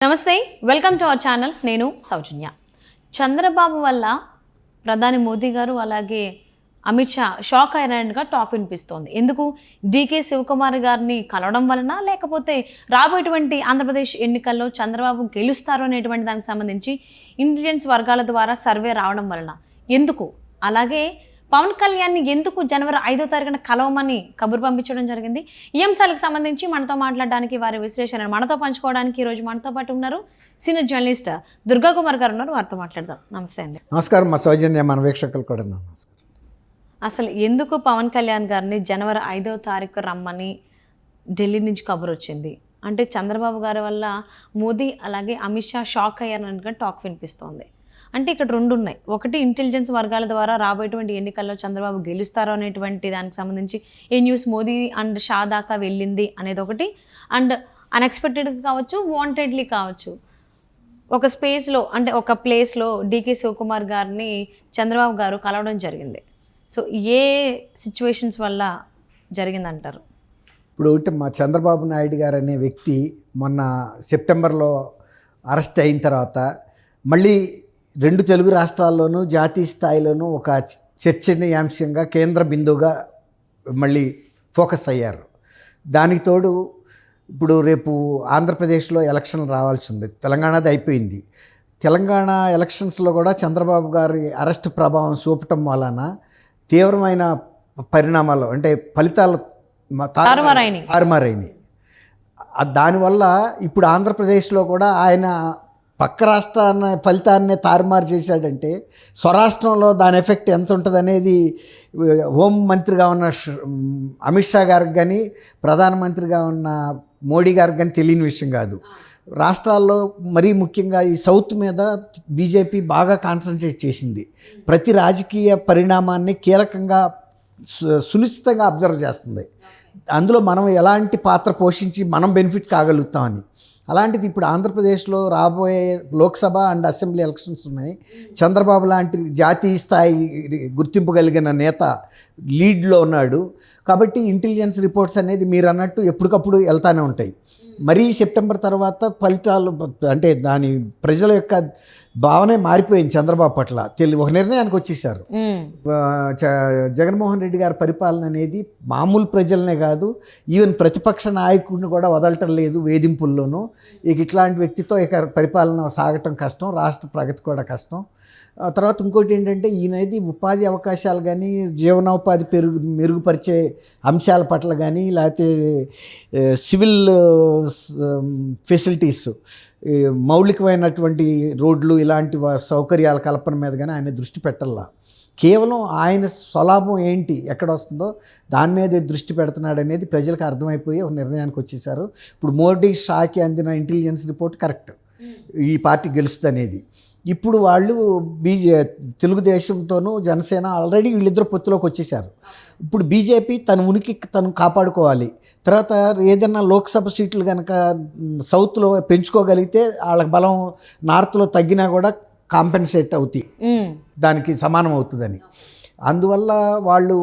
నమస్తే welcome to our channel. నేను సౌజన్య. చంద్రబాబు వల్ల ప్రధాని మోదీ గారు అలాగే అమిత్ షా షాక్ అయినట్టుగా టాక్ వినిపిస్తోంది. ఎందుకు? డీకే శివకుమార్ గారిని కలవడం వలన లేకపోతే రాబోయేటువంటి ఆంధ్రప్రదేశ్ ఎన్నికల్లో చంద్రబాబు గెలుస్తారు అనేటువంటి దానికి సంబంధించి ఇంటెలిజెన్స్ వర్గాల ద్వారా సర్వే రావడం వలన. ఎందుకు? అలాగే పవన్ కళ్యాణ్ని ఎందుకు జనవరి ఐదో తారీఖున కలవమని కబురు పంపించడం జరిగింది. ఈ అంశాలకు సంబంధించి మనతో మాట్లాడడానికి వారి విశ్లేషణ మనతో పంచుకోవడానికి ఈరోజు మనతో పాటు ఉన్నారు సీనియర్ జర్నలిస్ట్ దుర్గా కుమార్ గారు ఉన్నారు. వారితో మాట్లాడదాం. నమస్తే అండి. నమస్కారం. మా సౌజన్య మన వీక్షకులు కూడా నమస్కారం. అసలు ఎందుకు పవన్ కళ్యాణ్ గారిని జనవరి ఐదో తారీఖు రమ్మని ఢిల్లీ నుంచి కబురు వచ్చింది? అంటే చంద్రబాబు గారి వల్ల మోదీ అలాగే అమిత్ షా షాక్ అయ్యారన్నట్టుగా టాక్ వినిపిస్తోంది. అంటే ఇక్కడ రెండు ఉన్నాయి ఒకటి ఇంటెలిజెన్స్ వర్గాల ద్వారా రాబోయేటువంటి ఎన్నికల్లో చంద్రబాబు గెలుస్తారు అనేటువంటి దానికి సంబంధించి a news Modi and Shah దాకా వెళ్ళింది అనేది ఒకటి. అండ్ అన్ఎక్స్పెక్టెడ్గా కావచ్చు వాంటెడ్లీ కావచ్చు. ఒక స్పేస్లో అంటే ఒక ప్లేస్లో డీకే శివకుమార్ గారిని చంద్రబాబు గారు కలవడం జరిగింది. సో ఏ సిచ్యువేషన్స్ వల్ల జరిగిందంటారు? ఇప్పుడు మా చంద్రబాబు నాయుడు గారు అనే వ్యక్తి మొన్న సెప్టెంబర్లో అరెస్ట్ అయిన తర్వాత మళ్ళీ రెండు తెలుగు రాష్ట్రాల్లోనూ జాతీయ స్థాయిలోనూ ఒక చర్చనీయాంశంగా కేంద్ర బిందువుగా మళ్ళీ ఫోకస్ అయ్యారు. దానికి తోడు ఇప్పుడు రేపు ఆంధ్రప్రదేశ్లో ఎలక్షన్ రావాల్సి ఉంది. తెలంగాణది అయిపోయింది. తెలంగాణ ఎలక్షన్స్లో కూడా చంద్రబాబు గారి అరెస్ట్ ప్రభావం చూపటం వలన తీవ్రమైన పరిణామాలు అంటే ఫలితాలు తారుమారైనాయి. దానివల్ల ఇప్పుడు ఆంధ్రప్రదేశ్లో కూడా ఆయన పక్క రాష్ట్రాన్ని ఫలితాన్ని తారుమారు చేశాడంటే స్వరాష్ట్రంలో దాని ఎఫెక్ట్ ఎంత ఉంటుంది అనేది హోం మంత్రిగా ఉన్న అమిత్ షా గారికి కానీ ప్రధానమంత్రిగా ఉన్న మోడీ గారికి కానీ తెలియని విషయం కాదు. రాష్ట్రాల్లో మరీ ముఖ్యంగా ఈ సౌత్ మీద బీజేపీ బాగా కాన్సన్ట్రేట్ చేసింది. ప్రతి రాజకీయ పరిణామాన్ని కీలకంగా సు- సునిశ్చితంగా అబ్జర్వ్ చేస్తుంది. అందులో మనం ఎలాంటి పాత్ర పోషించి మనం బెనిఫిట్ కాగలుగుతామని. అలాంటిది ఇప్పుడు ఆంధ్రప్రదేశ్లో రాబోయే లోక్సభ అండ్ అసెంబ్లీ ఎలక్షన్స్ ఉన్నాయి. చంద్రబాబు లాంటి జాతీయ స్థాయి గుర్తింపు కలిగిన నేత లీడ్లో ఉన్నాడు. కాబట్టి ఇంటెలిజెన్స్ రిపోర్ట్స్ అనేది మీరు అన్నట్టు ఎప్పటికప్పుడు వెళ్తానే ఉంటాయి. మరీ సెప్టెంబర్ తర్వాత ఫలితాలు అంటే దాని ప్రజల యొక్క భావనే మారిపోయింది చంద్రబాబు పట్ల. తెలి ఒక నిర్ణయానికి వచ్చేసారు. జగన్మోహన్ రెడ్డి గారి పరిపాలన అనేది మామూలు ప్రజలనే కాదు ఈవెన్ ప్రతిపక్ష నాయకుడిని కూడా వదలటం లేదు వేధింపుల్లోనూ. ఇక ఇట్లాంటి వ్యక్తితో ఇక పరిపాలన సాగటం కష్టం రాష్ట్ర ప్రగతి కూడా కష్టం. తర్వాత ఇంకోటి ఏంటంటే ఈయనది ఉపాధి అవకాశాలు కానీ జీవనోపాధి పెరుగు మెరుగుపరిచే అంశాల పట్ల కానీ లేకపోతే సివిల్ ఫెసిలిటీస్ మౌలికమైనటువంటి రోడ్లు ఇలాంటి సౌకర్యాల కల్పన మీద కానీ ఆయన దృష్టి పెట్టాల. కేవలం ఆయన స్వలాభం ఏంటి ఎక్కడ వస్తుందో దాని మీదే దృష్టి పెడుతున్నాడు అనేది ప్రజలకు అర్థమైపోయి ఒక నిర్ణయానికి వచ్చేసారు. ఇప్పుడు మోడీ షాకి అందిన ఇంటెలిజెన్స్ రిపోర్ట్ కరెక్ట్. ఈ పార్టీ గెలుస్తుంది అనేది. ఇప్పుడు వాళ్ళు బీజే తెలుగుదేశంతోనూ జనసేన ఆల్రెడీ వీళ్ళిద్దరు పొత్తులోకి వచ్చేసారు ఇప్పుడు బీజేపీ తన ఉనికి తను కాపాడుకోవాలి. తర్వాత ఏదైనా లోక్సభ సీట్లు కనుక సౌత్లో పెంచుకోగలిగితే వాళ్ళకి బలం నార్త్లో తగ్గినా కూడా కాంపెన్సేట్ అవుతాయి. దానికి సమానం అవుతుందని. అందువల్ల వాళ్ళు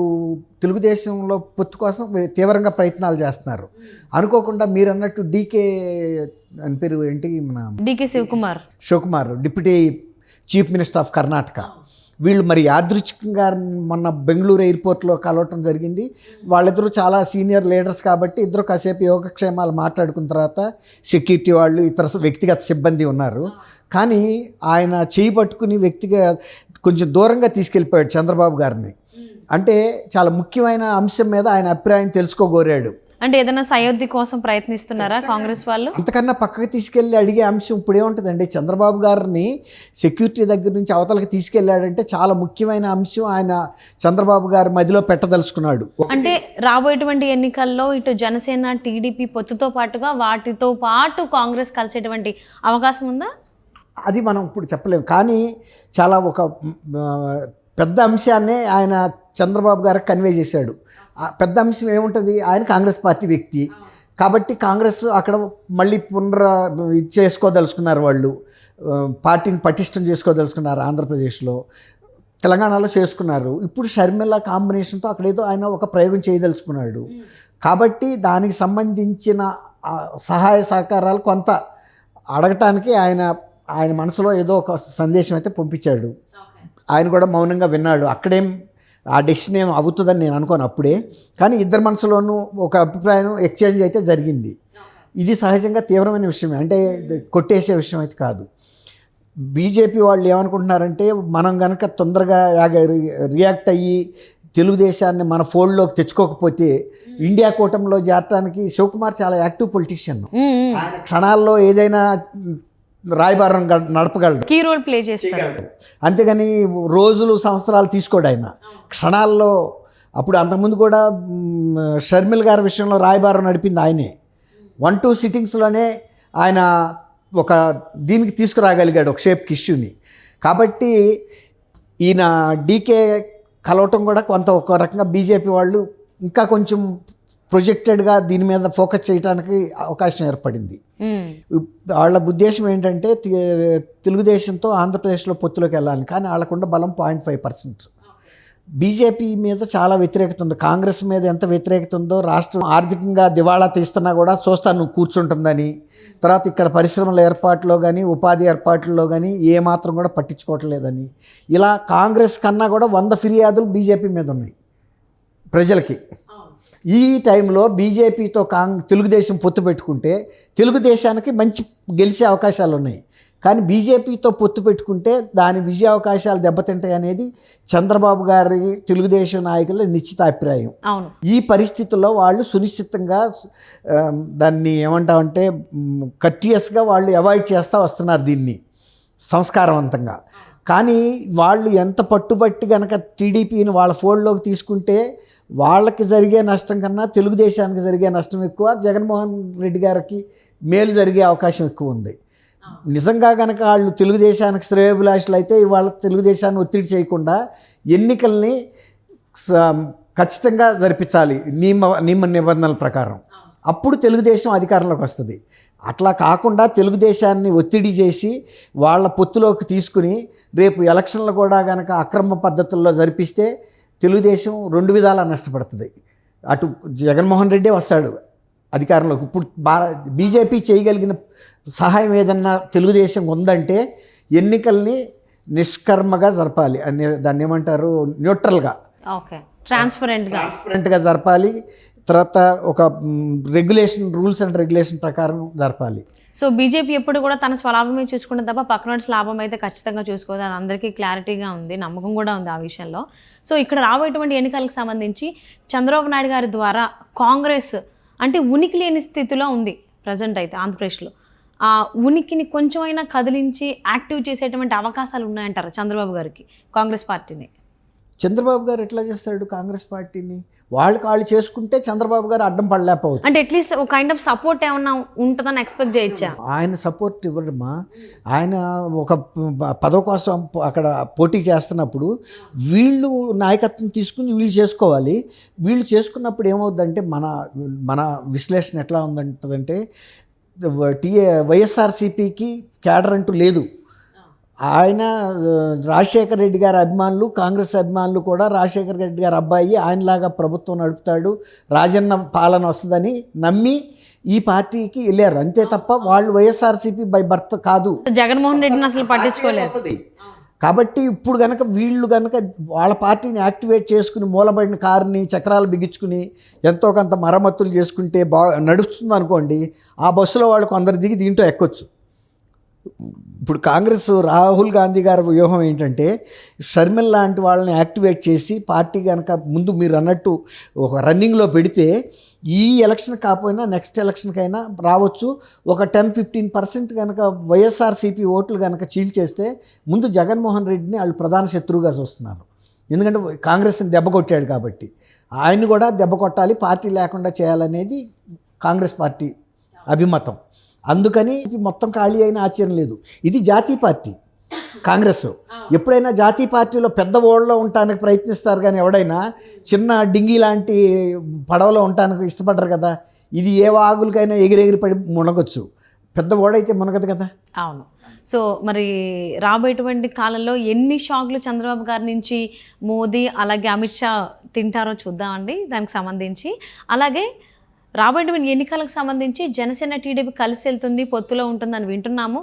తెలుగుదేశంలో పొత్తు కోసం తీవ్రంగా ప్రయత్నాలు చేస్తున్నారు. అనుకోకుండా మీరు అన్నట్టు డీకే అని పేరు ఏంటి? మన DK Shivakumar. Shivakumar deputy chief minister of Karnataka. వీళ్ళు మరి యాదృచ్ఛికంగా మొన్న బెంగళూరు ఎయిర్పోర్ట్లో కలవటం జరిగింది. వాళ్ళిద్దరూ చాలా సీనియర్ లీడర్స్ కాబట్టి ఇద్దరు కాసేపు యోగక్షేమాలు మాట్లాడుకున్న తర్వాత సెక్యూరిటీ వాళ్ళు ఇతర వ్యక్తిగత సిబ్బంది ఉన్నారు. కానీ ఆయన చేయి పట్టుకుని వ్యక్తిగా కొంచెం దూరంగా తీసుకెళ్ళిపోయాడు చంద్రబాబు గారిని. అంటే చాలా ముఖ్యమైన అంశం మీద ఆయన అభిప్రాయం తెలుసుకోగోరాడు. అంటే ఏదైనా సయోధ్య కోసం ప్రయత్నిస్తున్నారా కాంగ్రెస్ వాళ్ళు? అంతకన్నా పక్కకి తీసుకెళ్ళి అడిగే అంశం ఇప్పుడు ఏముంటుందండి చంద్రబాబు గారిని సెక్యూరిటీ దగ్గర నుంచి అవతలకి తీసుకెళ్ళాడంటే చాలా ముఖ్యమైన అంశం ఆయన చంద్రబాబు గారి మదిలో పెట్టదలుచుకున్నాడు. అంటే రాబోయేటువంటి ఎన్నికల్లో ఇటు జనసేన టీడీపీ పొత్తుతో పాటుగా వాటితో పాటు కాంగ్రెస్ కలిసేటువంటి అవకాశం ఉందా? అది మనం ఇప్పుడు చెప్పలేము. కానీ చాలా ఒక పెద్ద అంశాన్నే ఆయన చంద్రబాబు గారికి కన్వే చేశాడు. పెద్ద అంశం ఏముంటుంది? ఆయన కాంగ్రెస్ పార్టీ వ్యక్తి. కాబట్టి కాంగ్రెస్ అక్కడ మళ్ళీ పునర ఇది చేసుకోదలుచుకున్నారు వాళ్ళు. పార్టీని పటిష్టం చేసుకోదలుచుకున్నారు ఆంధ్రప్రదేశ్లో. తెలంగాణలో చేసుకున్నారు. ఇప్పుడు షర్మిల కాంబినేషన్తో అక్కడేదో ఆయన ఒక ప్రయోగం చేయదలుచుకున్నాడు. కాబట్టి దానికి సంబంధించిన సహాయ సహకారాలు కొంత అడగటానికి ఆయన ఆయన మనసులో ఏదో ఒక సందేశం అయితే పంపించాడు. ఆయన కూడా మౌనంగా విన్నాడు. అక్కడేం ఆ డెసిషన్ ఏం అవుతుందని నేను అనుకోను అప్పుడే. కానీ ఇద్దరి మనసులోనూ ఒక అభిప్రాయం ఎక్స్చేంజ్ అయితే జరిగింది. ఇది సహజంగా తీవ్రమైన విషయమే అంటే కొట్టేసే విషయం అయితే కాదు. బీజేపీ వాళ్ళు ఏమనుకుంటున్నారంటే మనం కనుక తొందరగా యాగ- రియాక్ట్ అయ్యి తెలుగుదేశాన్ని మన ఫోల్డ్లోకి తెచ్చుకోకపోతే ఇండియా కూటమిలో చేరటానికి శివకుమార్ చాలా యాక్టివ్ పొలిటీషియన్. ఆయన క్షణాల్లో ఏదైనా రాయబారం నడపగలడు. కీ రోల్ ప్లే చేస్తారు అంతేగాని రోజులు సంవత్సరాలు తీసుకోడు ఆయన. క్షణాల్లో అప్పుడు అంతకుముందు కూడా షర్మిల్ గారి విషయంలో రాయబారం నడిపింది ఆయనే. వన్ టూ సిట్టింగ్స్లోనే ఆయన ఒక దీనికి తీసుకురాగలిగాడు ఒక షేప్కి ఇష్యూని కాబట్టి ఈయన డీకే కలవటం కూడా కొంత ఒక రకంగా బీజేపీ వాళ్ళు ఇంకా కొంచెం ప్రొజెక్టెడ్గా దీని మీద ఫోకస్ చేయడానికి అవకాశం ఏర్పడింది. వాళ్ళ ఉద్దేశం ఏంటంటే తెలుగుదేశంతో ఆంధ్రప్రదేశ్లో పొత్తులోకి వెళ్ళాలి. కానీ వాళ్ళకున్న బలం పాయింట్ ఫైవ్ పర్సెంట్. బీజేపీ మీద చాలా వ్యతిరేకత ఉంది. కాంగ్రెస్ మీద ఎంత వ్యతిరేకత ఉందో రాష్ట్రం ఆర్థికంగా దివాళా తీస్తున్నా కూడా చూస్తాను నువ్వు కూర్చుంటుందని. తర్వాత ఇక్కడ పరిశ్రమల ఏర్పాట్లో కానీ ఉపాధి ఏర్పాట్లలో కానీ ఏ మాత్రం కూడా పట్టించుకోవట్లేదని ఇలా కాంగ్రెస్ కన్నా కూడా వంద ఫిర్యాదులు బీజేపీ మీద ఉన్నాయి. ప్రజలకి. ఈ టైంలో బీజేపీతో కాంగ్ తెలుగుదేశం పొత్తు పెట్టుకుంటే తెలుగుదేశానికి మంచి గెలిచే అవకాశాలు ఉన్నాయి కానీ బీజేపీతో పొత్తు పెట్టుకుంటే దాని విజయ అవకాశాలు దెబ్బతింటాయి అనేది చంద్రబాబు గారి తెలుగుదేశం నాయకుల నిశ్చితాభిప్రాయం అవును. ఈ పరిస్థితుల్లో వాళ్ళు సునిశ్చితంగా దాన్ని ఏమంటామంటే కర్టియస్గా వాళ్ళు అవాయిడ్ చేస్తూ వస్తున్నారు దీన్ని సంస్కారవంతంగా. కానీ వాళ్ళు ఎంత పట్టుబట్టి కనుక టీడీపీని వాళ్ళ ఫోల్డ్లోకి తీసుకుంటే వాళ్ళకి జరిగే నష్టం కన్నా తెలుగుదేశానికి జరిగే నష్టం ఎక్కువ జగన్మోహన్ రెడ్డి గారికి మేలు జరిగే అవకాశం ఎక్కువ ఉంది. నిజంగా కనుక వాళ్ళు తెలుగుదేశానికి శ్రేయోభిలాషులు అయితే ఇవాళ తెలుగుదేశాన్ని ఒత్తిడి చేయకుండా ఎన్నికల్ని ఖచ్చితంగా జరిపించాలి నియమ నియమ నిబంధనల ప్రకారం. అప్పుడు తెలుగుదేశం అధికారంలోకి వస్తుంది. అట్లా కాకుండా తెలుగుదేశాన్ని ఒత్తిడి చేసి వాళ్ళ పొత్తులోకి తీసుకుని రేపు ఎలక్షన్లు కూడా కనుక అక్రమ పద్ధతుల్లో జరిపిస్తే తెలుగుదేశం రెండు విధాలా నష్టపడుతుంది. అటు జగన్మోహన్ రెడ్డే వస్తాడు అధికారంలోకి. ఇప్పుడు భార బీజేపీ చేయగలిగిన సహాయం ఏదన్నా తెలుగుదేశం ఉందంటే ఎన్నికల్ని నిష్కర్మగా జరపాలి. అని దాన్ని ఏమంటారు? న్యూట్రల్గా. ఓకే. ట్రాన్స్పరెంట్గా. ట్రాన్స్పరెంట్గా జరపాలి. తర్వాత ఒక రెగ్యులేషన్ రూల్స్ అండ్ రెగ్యులేషన్ ప్రకారం జరపాలి. సో బీజేపీ ఎప్పుడు కూడా తన స్వలాభమే చూసుకుంటుంది తప్ప పక్కన లాభం అయితే ఖచ్చితంగా చూసుకోదు. అది అందరికీ క్లారిటీగా ఉంది నమ్మకం కూడా ఉంది ఆ విషయంలో. సో ఇక్కడ రాబోయేటువంటి ఎన్నికలకు సంబంధించి చంద్రబాబు నాయుడు గారి ద్వారా కాంగ్రెస్ అంటే ఉనికి లేని స్థితిలో ఉంది ప్రజెంట్ అయితే ఆంధ్రప్రదేశ్లో. ఆ ఉనికిని కొంచెమైనా కదిలించి యాక్టివ్ చేసేటువంటి అవకాశాలు ఉన్నాయంటారు చంద్రబాబు గారికి కాంగ్రెస్ పార్టీని? చంద్రబాబు గారు ఎట్లా చేస్తాడు కాంగ్రెస్ పార్టీని? వాళ్ళకి వాళ్ళు చేసుకుంటే చంద్రబాబు గారు అడ్డం పడలేకపోవచ్చు. అంటే అట్లీస్ట్ ఒక కైండ్ ఆఫ్ సపోర్ట్ ఏమన్నా ఉంటుందని ఎక్స్పెక్ట్ చేయొచ్చా? ఆయన సపోర్ట్ ఇవ్వడమ్మా ఆయన ఒక పదవి కోసం అక్కడ పోటీ చేస్తున్నప్పుడు వీళ్ళు నాయకత్వం తీసుకుని వీళ్ళు చేసుకోవాలి. వీళ్ళు చేసుకున్నప్పుడు ఏమవుద్దంటే మన మన విశ్లేషణ ఎట్లా ఉందంటుందంటే టీఏ వైఎస్ఆర్సీపీకి క్యాడర్ అంటూ లేదు. ఆయన రాజశేఖర రెడ్డి గారి అభిమానులు కాంగ్రెస్ అభిమానులు కూడా రాజశేఖర రెడ్డి గారి అబ్బాయి ఆయనలాగా ప్రభుత్వం నడుపుతాడు. రాజన్న పాలన వస్తుందని నమ్మి ఈ పార్టీకి వెళ్ళారు. అంతే తప్ప వాళ్ళు వైఎస్ఆర్సీపీ బై బర్త్ కాదు. జగన్మోహన్ రెడ్డిని అసలు పట్టించుకోలేదు. కాబట్టి ఇప్పుడు కనుక వీళ్ళు కనుక వాళ్ళ పార్టీని యాక్టివేట్ చేసుకుని మూలబడిన కారుని చక్రాలు బిగించుకుని ఎంతో కొంత మరమ్మతులు చేసుకుంటే బా నడుస్తుంది అనుకోండి ఆ బస్సులో వాళ్ళు కొందరు దిగి దీంట్లో ఎక్కొచ్చు. ఇప్పుడు కాంగ్రెస్ రాహుల్ గాంధీ గారి వ్యూహం ఏంటంటే షర్మిల్ లాంటి వాళ్ళని యాక్టివేట్ చేసి పార్టీ కనుక ముందు మీరు అన్నట్టు ఒక రన్నింగ్లో పెడితే ఈ ఎలక్షన్ కాకపోయినా నెక్స్ట్ ఎలక్షన్కైనా రావచ్చు. ఒక టెన్ ఫిఫ్టీన్ పర్సెంట్ కనుక వైఎస్ఆర్సీపీ ఓట్లు కనుక చీల్చేస్తే ముందు జగన్మోహన్ రెడ్డిని వాళ్ళు ప్రధాన శత్రువుగా చూస్తున్నారు. ఎందుకంటే కాంగ్రెస్ని దెబ్బ కొట్టాడు కాబట్టి. ఆయన కూడా దెబ్బ కొట్టాలి పార్టీ లేకుండా చేయాలనేది కాంగ్రెస్ పార్టీ అభిమతం. అందుకని ఇది మొత్తం ఖాళీ అయిన ఆశ్చర్యం లేదు. ఇది జాతీయ పార్టీ కాంగ్రెస్. ఎప్పుడైనా జాతీయ పార్టీలో పెద్ద ఓళ్ళలో ఉండటానికి ప్రయత్నిస్తారు కానీ ఎవడైనా చిన్న డింగి లాంటి పడవలో ఉండటానికి ఇష్టపడరు కదా. ఇది ఏ వాగులకైనా ఎగిరెగిరి పడి మునగొచ్చు. పెద్ద ఓడైతే మునగదు కదా. అవును. సో మరి రాబోయేటువంటి కాలంలో ఎన్ని షాక్లు చంద్రబాబు గారి నుంచి మోదీ అలాగే అమిత్ షా తింటారో చూద్దామండి. దానికి సంబంధించి. అలాగే రాబోయే ఎన్నికలకు సంబంధించి జనసేన టీడీపీ కలిసి వెళ్తుంది పొత్తులో ఉంటుందని వింటున్నాము.